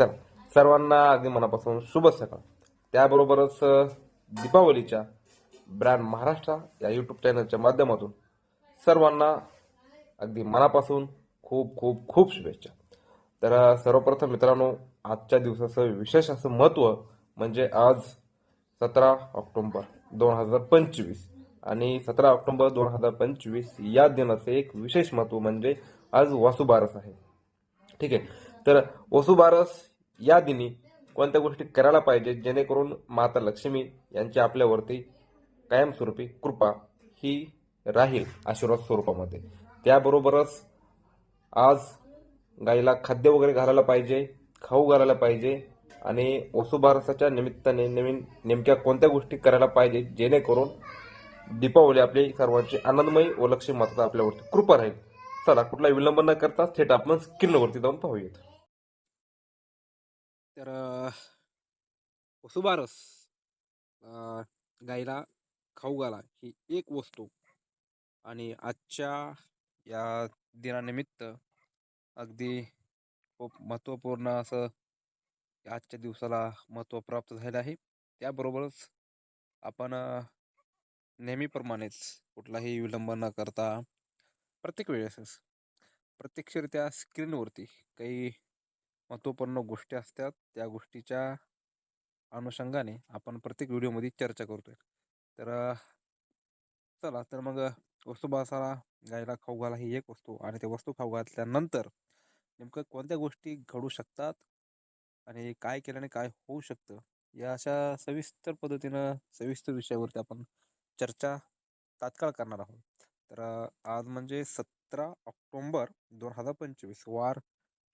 चला. सर्वांना अगदी मनापासून शुभ सकाळ. त्याबरोबरच दीपावलीच्या ब्रँड महाराष्ट्र या यूट्यूब चॅनलच्या माध्यमातून सर्वांना अगदी मनापासून खूप खूप खूप शुभेच्छा. तर सर्वप्रथम मित्रांनो आजच्या दिवसाचं विशेष असं महत्त्व म्हणजे आज सतरा ऑक्टोंबर दोन हजार पंचवीस. आणि सतरा ऑक्टोंबर दोन हजार पंचवीस या दिनाचे एक विशेष महत्त्व म्हणजे आज वासुबारस आहे. ठीक आहे? तर वसुबारस या दिनी कोणत्या गोष्टी करायला पाहिजे जेणेकरून माता लक्ष्मी यांची आपल्यावरती कायमस्वरूपी कृपा ही राहील आशीर्वाद स्वरूपामध्ये. त्याबरोबरच आज गाईला खाद्य वगैरे घालायला पाहिजे खाऊ घालायला पाहिजे आणि वसुबारसाच्या निमित्ताने नवीन नेमक्या कोणत्या गोष्टी करायला पाहिजे जेणेकरून दीपावली आपली सर्वांची आनंदमयी व लक्ष्मी माता आपल्यावरती कृपा राहील. चला कुठला विलंब न करता थेट आपण स्क्रीनवरती जाऊन पाहूयात. तर वसुबारस गायला गाईला खाऊ घाला ही एक वस्तू. आणि आजच्या या दिनानिमित्त अगदी खूप महत्त्वपूर्ण असं आजच्या दिवसाला महत्त्व प्राप्त झालं आहे. त्याबरोबरच आपण नेहमीप्रमाणेच कुठलाही विलंब न करता प्रत्येक वेळेसच प्रत्यक्षरित्या स्क्रीनवरती काही महत्त्वपूर्ण गोष्टी असतात त्या गोष्टीच्या अनुषंगाने आपण प्रत्येक व्हिडिओमध्ये चर्चा करतोय. तर चला तर मग वस्तुबासाला गायला खाऊ घाला ही एक वस्तू आणि त्या वस्तू खाऊ घातल्यानंतर नेमकं कोणत्या गोष्टी घडू शकतात आणि काय केल्याने काय होऊ शकतं या अशा सविस्तर पद्धतीनं सविस्तर विषयावरती आपण चर्चा तात्काळ करणार आहोत. तर आज म्हणजे सतरा ऑक्टोंबर दोन हजार पंचवीस वार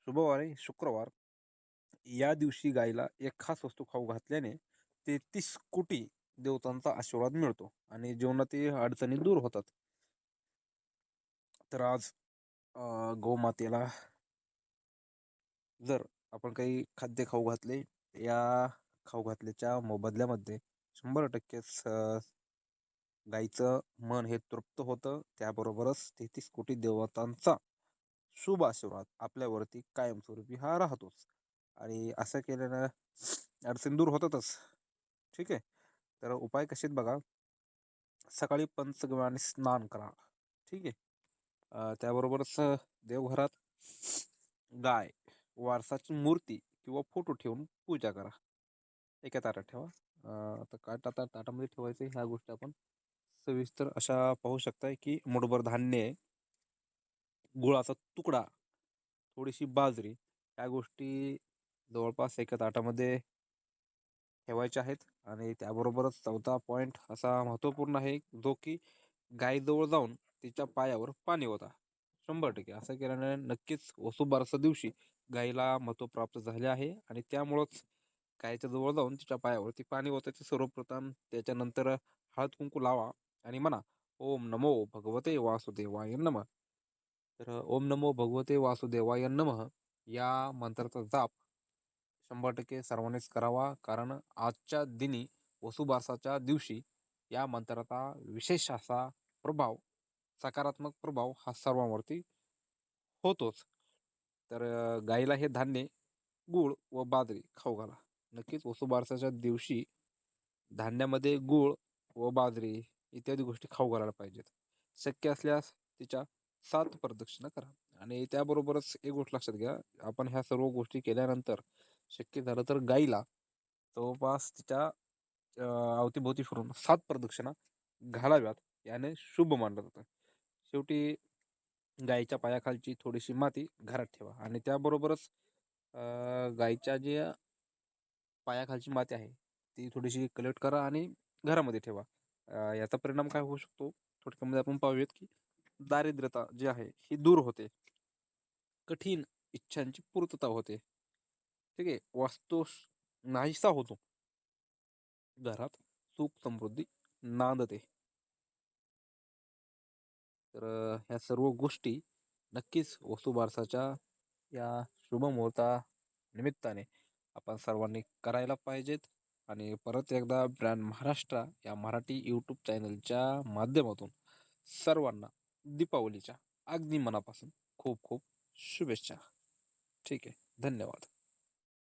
शुभवारी शुक्रवार या दिवशी गायीला एक खास वस्तू खाऊ घातल्याने तेहतीस कोटी देवतांचा आशीर्वाद मिळतो आणि जीवनातील अडचणी दूर होतात. तर आज गोमातेला जर आपण काही खाद्य खाऊ घातले या खाऊ घातल्याच्या मोबदल्यामध्ये शंभर टक्केच गाईचं मन हे तृप्त होतं. त्याबरोबरच तेहतीस कोटी देवतांचा शुभ आशीर्वाद आपल्यावरती कायमस्वरूपी हा राहतोच. आणि असं केल्यानं अडचण दूर होतातच. ठीक आहे? तर उपाय कसे आहेत बघा. सकाळी पंचगव्याने स्नान करा. ठीक आहे? त्याबरोबरच देवघरात गाय वारसाची मूर्ती किंवा फोटो ठेवून पूजा करा. एका ताटात ठेवा. आता काय ताटा ताटामध्ये ठेवायचं ह्या गोष्टी आपण सविस्तर अशा पाहू शकताय की मुठभर धान्य आहे. गुळाचा तुकडा थोडीशी बाजरी या गोष्टी जवळपास एका ताटामध्ये ठेवायच्या आहेत आणि त्याबरोबरच चौथा पॉईंट असा महत्त्वपूर्ण आहे जो की गायजवळ जाऊन तिच्या पायावर पाणी होता शंभर टक्के असं केल्याने नक्कीच वसुबारसा दिवशी गायीला महत्त्व प्राप्त झाले आहे आणि त्यामुळंच गायच्या जवळ जाऊन तिच्या पायावरती पाणी ओतायचे सर्वप्रथम त्याच्यानंतर हळद कुंकू लावा आणि म्हणा ओम नमो भगवते वासुदेवाय नम. तर ओम नमो भगवते वासुदेवाय नमः या मंत्राचा जाप शंभर टक्के सर्वांनीच करावा. कारण आजच्या दिनी वसुबारसाच्या दिवशी या मंत्राचा विशेष असा प्रभाव सकारात्मक प्रभाव हा सर्वांवरती होतोच. तर गाईला हे धान्य गूळ व बाजरी खाऊ घाला. नक्कीच वसुबारसाच्या दिवशी धान्यामध्ये गूळ व बाजरी इत्यादी गोष्टी खाऊ घालायला पाहिजेत. शक्य असल्यास तिच्या सात प्रदक्षिणा करा. आणि त्याबरोबरच एक गोष्ट लक्षात घ्या आपण ह्या सर्व गोष्टी केल्यानंतर शक्य झालं तर गाईला जवळपास तिच्या अवतीभोवती फिरून सात प्रदक्षिणा घालाव्यात. याने शुभ मानलं जातं. शेवटी गाईच्या पायाखालची थोडीशी माती घरात ठेवा. आणि त्याबरोबरच गायीच्या जे पायाखालची माती आहे ती थोडीशी कलेक्ट करा आणि घरामध्ये ठेवा. याचा परिणाम काय होऊ शकतो? थोडक्यामध्ये आपण पाहूयात की दारिद्र्यता जी आहे ही दूर होते. कठीण इच्छांची पूर्तता होते. ठीक आहे? वास्तू नाहीसा होतो. घरात सुख समृद्धी नांदते. तर ह्या सर्व गोष्टी नक्कीच वसुबारसाच्या या शुभमुहूर्ता निमित्ताने आपण सर्वांनी करायला पाहिजेत. आणि परत एकदा ब्रँड महाराष्ट्र या मराठी यूट्यूब चॅनलच्या माध्यमातून सर्वांना दीपावलीच्या अगदी मनापासून खूप खूप शुभेच्छा. ठीक आहे. धन्यवाद.